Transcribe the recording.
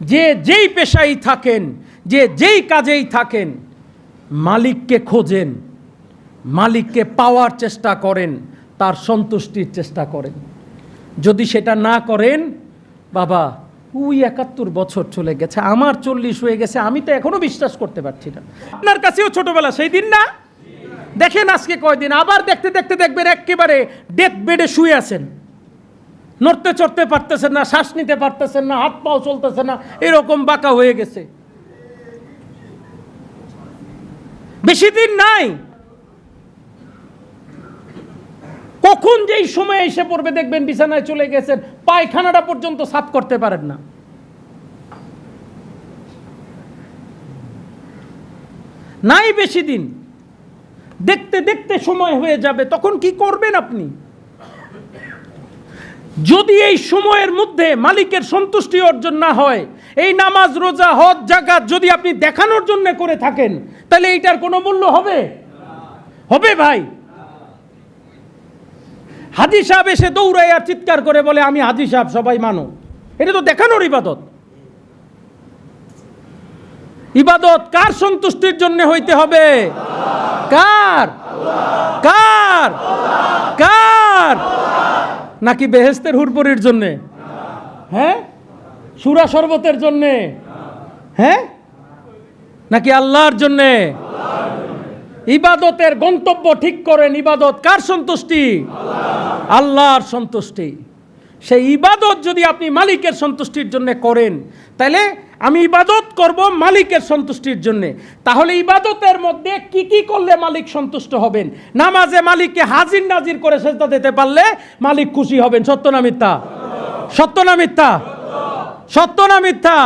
যে যেই পেশায় থাকেন, যে যেই কাজেই থাকেন, মালিককে খোঁজেন, মালিককে পাওয়ার চেষ্টা করেন, তার সন্তুষ্টির চেষ্টা করেন। যদি সেটা না করেন, বাবা, উই একাত্তর বছর চলে গেছে, আমার চল্লিশ হয়ে গেছে, আমি তো এখনও বিশ্বাস করতে পারছি না। আপনার কাছেও ছোটবেলা, সেই দিন না? দেখেন আজকে কয়দিন, আবার দেখতে দেখতে দেখবেন, একেবারে ডেথ বেডে শুয়ে আছেন। নড়তে চড়তে পারতেছেন না, শ্বাস নিতে পারতেছেন না, হাত পাও চলতেছে না, এরকম বাঁকা হয়ে গেছে। বেশি দিন নাই। কখন যেই সময় এসে পড়বে দেখবেন বিছানায় চলে গেছেন, পায়খানাটা পর্যন্ত সাফ করতে পারেন না। নাই বেশি দিন। দেখতে দেখতে সময় হয়ে যাবে, তখন কি করবেন আপনি? যদি এই সময়ের মধ্যে মালিকের সন্তুষ্টি অর্জন না হয়, এই নামাজ, রোজা, হজ জাকাত যদি আপনি দেখানোর জন্য করে থাকেন, তাহলে এইটার কোনো মূল্য হবে? হবে ভাই। হাজি সাহেব এসে দৌড়ায় আর চিৎকার করে বলে, আমি হাজি সাহেব, সবাই মানো। এটা তো দেখানোর ইবাদত। ইবাদত কার সন্তুষ্টির জন্য হইতে হবে? কার কার কার নাকি বেহেস্তের হুরপুরির জন্যে? হ্যাঁ? সুরা শরবতের জন্যে? হ্যাঁ? নাকি আল্লাহর জন্যে? ইবাদতের গন্তব্য ঠিক করেন ইবাদত কার সন্তুষ্টি? আল্লাহর সন্তুষ্টি। সেই ইবাদত যদি আপনি মালিকের সন্তুষ্টির জন্য করেন তাহলে আমি ইবাদত করব মালিকের সন্তুষ্টির জন্যে। তাহলে ইবাদতের মধ্যে কি কি করলে মালিক সন্তুষ্ট হবেন? নামাজে মালিককে হাজির নাজির করে সেজদা দিতে পারলে মালিক খুশি হবেন। সত্য না মিথ্যা? সত্য না মিথ্যা? সত্য না মিথ্যা?